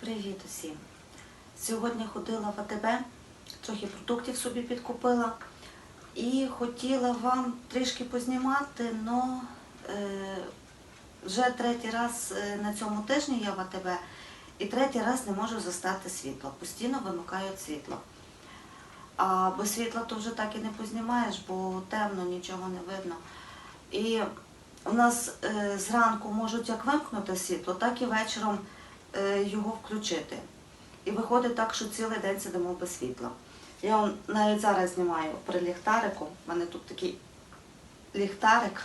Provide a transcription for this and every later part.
Привіт усім! Сьогодні ходила в АТБ, трохи продуктів собі підкупила і хотіла вам трішки познімати, але вже третій раз е, на цьому тижні я в АТБ і третій раз не можу застати світло. Постійно вимикають світло. А без світла то вже так і не познімаєш, бо темно, нічого не видно. І у нас е, зранку можуть як вимкнути світло, так і вечором його включити. І виходить так, що цілий день сидимо без світла. Я вам навіть зараз знімаю при ліхтарику. У мене тут такий ліхтарик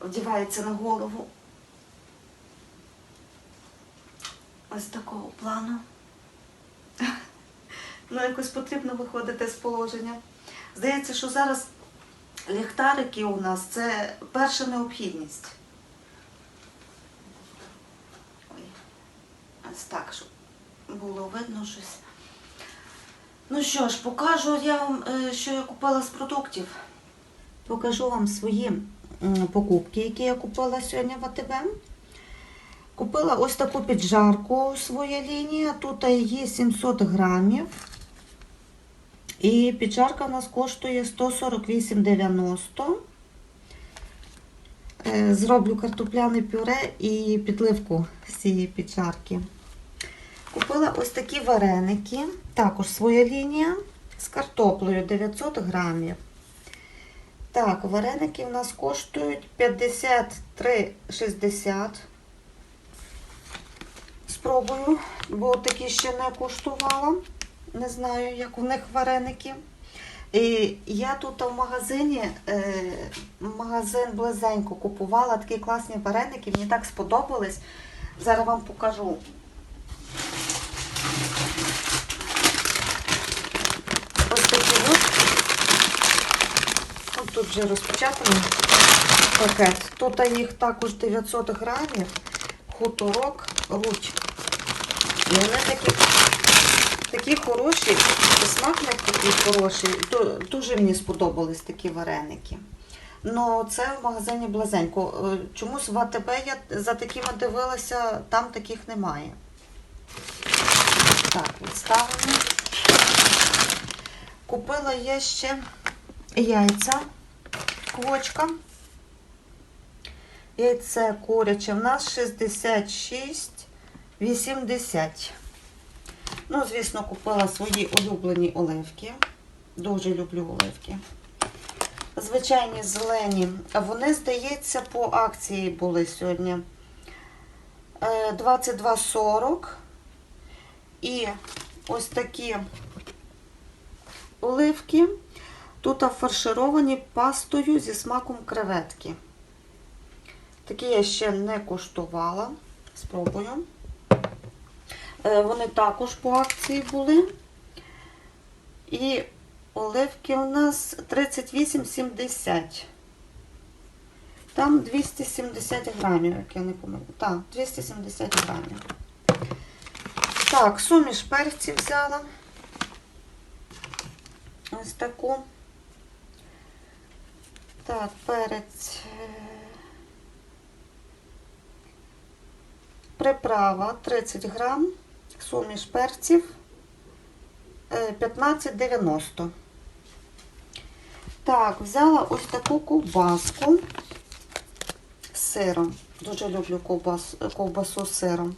вдівається на голову. Ось такого плану. Ну, якось потрібно виходити з положення. Здається, що зараз ліхтарики у нас це перша необхідність. Ой, ось так, щоб було видно щось. Ну що ж, покажу я вам, е, що я купила з продуктів. Покажу вам свої покупки, які я купила сьогодні в АТБ. Купила ось таку піджарку своя лінія. Тут її 700 грамів. І піджарка у нас коштує 148,90. Е, Зроблю картопляне пюре і підливку з цієї піджарки. Купила ось такі вареники, також своя лінія з картоплею 900 грамів. Так, вареники у нас коштують 53,60. Спробую, бо такі ще не куштувала. Не знаю, як у них вареники. І я тут в магазині, е, магазин близенько купувала такі класні вареники, мені так сподобались. Зараз вам покажу. Ось такі от. От тут вже розпечатаний пакет. Тут їх також 900 грамів, хуторок, руч. І вони такі, такі хороші, смак них такий хороший. Дуже мені сподобались такі вареники. Ну, це в магазині Блазенько. Е, Чомусь в АТБ я за такими дивилася, там таких немає. Так, відставимо. Купила я ще яйця, квочка. Яйце куряче в нас 66,80. Ну, звісно, купила свої улюблені оливки. Дуже люблю оливки. Звичайні зелені. Вони, здається, по акції були сьогодні. Е, 22,40. І ось такі оливки. Тут фаршировані пастою зі смаком креветки. Такі я ще не куштувала. Спробую. Е, Вони також по акції були. І оливки у нас 38,70. Там 270 грамів, як я не помилю. Так, 270 грамів. Так, суміш перців взяла. Ось таку. Так, перець. е, Приправа 30 грам, суміш перців е, 15,90. Так, взяла ось таку ковбаску з сиром. Дуже люблю ковбас, ковбасу з сиром.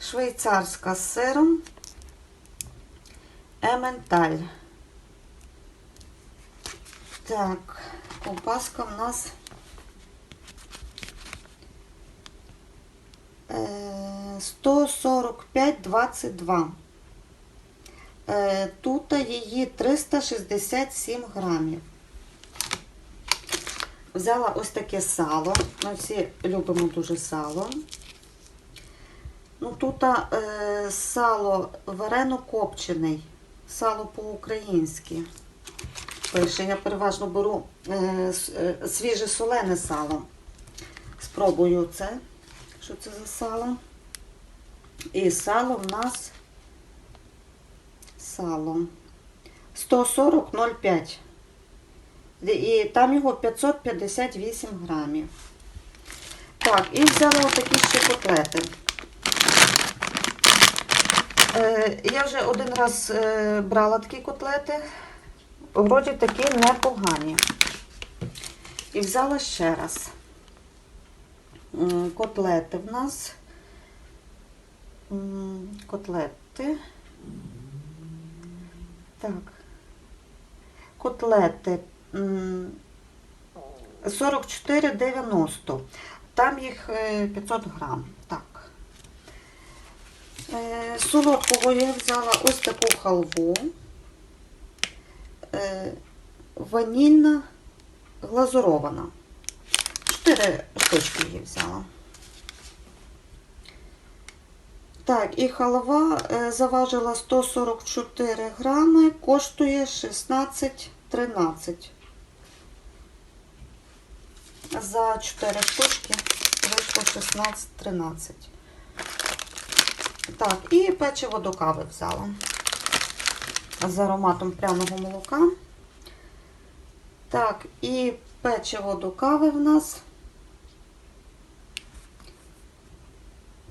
Швейцарська з сиром. Ементаль. Так, ковбаска в нас е, 145,22. Е, Тут її 367 грамів. Взяла ось таке сало. Ми всі любимо дуже сало. Ну, тут е, сало варено-копчений, сало по-українськи. Пише, я переважно беру е, е, свіже солене сало. Спробую це. Що це за сало? І сало в нас сало 140,05. І там його 558 грамів. Так, і взяла отакі ще котлети. Е, я вже один раз е, брала такі котлети. Вроді такі непогані. І взяла ще раз. Котлети в нас. Котлети. Так. Котлети. 44,90. Там їх е, 500 грам. Так. Е, Солодкого я взяла ось таку халву. Е, Ванільна глазурована. Чотири штучки її взяла. Так, і халва е, заважила 144 грами, коштує 16,13. За 4 штучки вийшло 16,13. Так, і печиво до кави взяла. З ароматом пряного молока. Так, і печиво до кави в нас.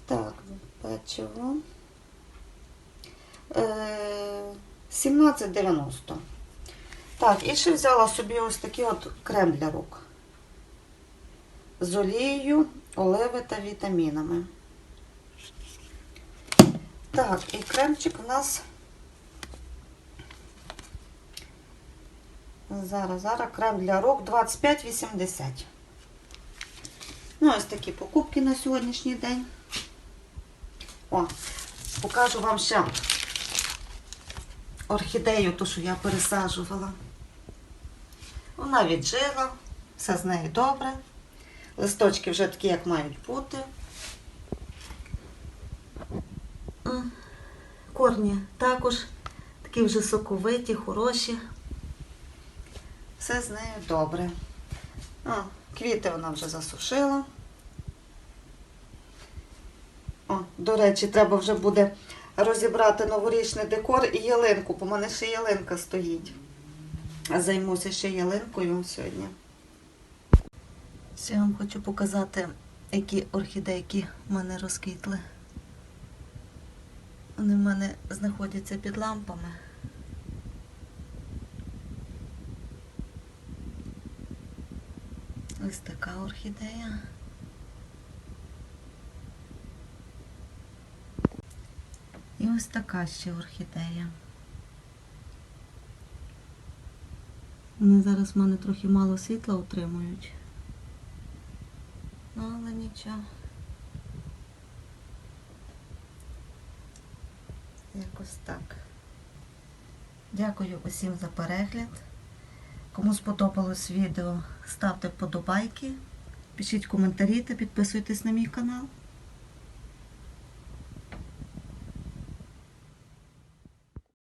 Так, печиво. Е, 17,90. Так, і ще взяла собі ось такий от крем для рук. З олією, оливи та вітамінами. Так, і кремчик у нас. Зараз, зараз крем для рук 25,80. Ну, ось такі покупки на сьогоднішній день. О, покажу вам ще орхідею, ту, що я пересаджувала. Вона віджила, все з нею добре. Листочки вже такі, як мають бути. Корні також такі вже соковиті, хороші. Все з нею добре. О, квіти вона вже засушила. О, до речі, треба вже буде розібрати новорічний декор і ялинку, бо в мене ще ялинка стоїть. Займуся ще ялинкою сьогодні. Ще вам хочу показати, які орхідейки в мене розквітли. Вони в мене знаходяться під лампами. Ось така орхідея. І ось така ще орхідея. Вони зараз в мене трохи мало світла утримують. Ну, але нічого. Якось так. Дякую усім за перегляд. Кому сподобалось відео, ставте вподобайки, пишіть коментарі та підписуйтесь на мій канал.